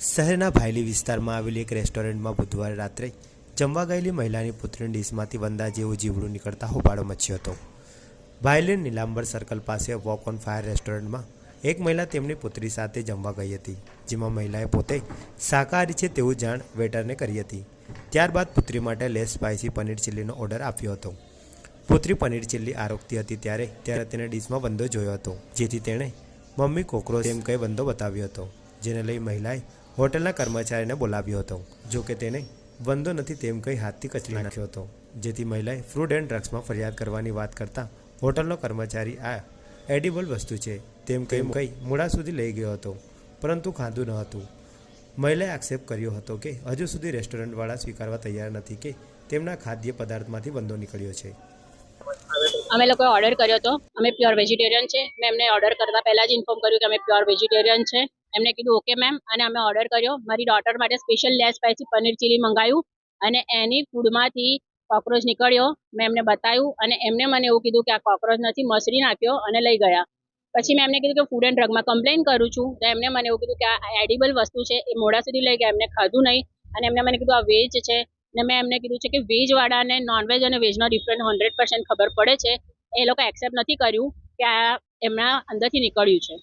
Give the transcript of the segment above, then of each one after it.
શહેરના ભાયલી વિસ્તારમાં આવેલી એક રેસ્ટોરન્ટમાં બુધવારે રાત્રે જમવા ગયેલી મહિલાની પુત્રીની ડીશમાંથી વંદા જેવું જીવડું નીકળતા હોબાળો મચ્યો હતો. ભાયલી નીલાંબર સર્કલ પાસે વોક ઓન ફાયર રેસ્ટોરન્ટમાં એક મહિલા તેમની પુત્રી સાથે જમવા ગઈ હતી, જેમાં મહિલાએ પોતે શાકાહારી છે તેવું જાણ વેટરને કરી હતી. ત્યારબાદ પુત્રી માટે લેસ સ્પાઇસી પનીર ચીલીનો ઓર્ડર આપ્યો હતો. પુત્રી પનીર ચીલી આરોગતી હતી ત્યારે ત્યારે તેને ડીશમાં બંદો જોયો હતો, જેથી તેણે મમ્મી કોકરોચ એમ કહી બંદો બતાવ્યો હતો, જેને લઈ મહિલાએ હોટલના કર્મચારીને બોલાવ્યો હતો. જો કે તેને બંદો નથી તેમ કહી હાથથી કચડી નાખ્યો હતો. જેથી મહિલાએ ફ્રૂડ એન્ડ ડ્રગ્સમાં ફરિયાદ કરવાની વાત કરતાં હોટલનો કર્મચારી આ એડિબલ વસ્તુ છે તેમ કહી કહી મૂળા સુધી લઈ ગયો હતો. પરંતુ ખાધું ન હતું. મહિલાએ આક્ષેપ કર્યો હતો કે હજુ સુધી રેસ્ટોરન્ટવાળા સ્વીકારવા તૈયાર નથી કે તેમના ખાદ્ય પદાર્થમાંથી બંધો નીકળ્યો છે. અમે લોકોએ ઓર્ડર કર્યો હતો. અમે પ્યોર વેજીટેરિયન છે. મેં એમને ઓર્ડર કરતા પહેલા જ ઇન્ફોર્મ કર્યું કે અમે પ્યોર વેજીટેરિયન છે. એમને કીધું ઓકે મેમ અને અમે ઓર્ડર કર્યો. મારી ડોટર માટે special less spicy paneer chilli મંગાવ્યું અને એની ફૂડમાંથી કોક્રોચ નીકળ્યો. મેં એમને બતાવ્યું અને એમને મને એવું કીધું કે આ કોકરોચ નથી મસરી નાખ્યો અને લઈ ગયા. પછી મેં એમને કીધું કે ફૂડ એન્ડ ડ્રગમાં કમ્પ્લેન કરું છું. તો એમને મને એવું કીધું કે આ એડિબલ વસ્તુ છે, એ મોડા સુધી લઈ ગયા. એમને ખાધું નહીં. અને એમને મને કીધું, આ વેજ છે. ને મેં એમને કીધું છે કે વેજવાળાને નોનવેજ અને વેજનો ડિફરન્ટ હંડ્રેડ પર્સન્ટ ખબર પડે છે. એ લોકો એક્સેપ્ટ નથી કર્યું કે આ એમના અંદરથી નીકળ્યું છે.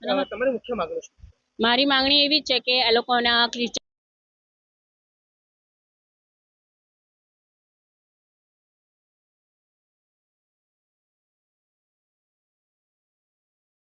તમારી મુખ્ય માંગણી શું મારી માંગણી એવી છે કે એ લોકોના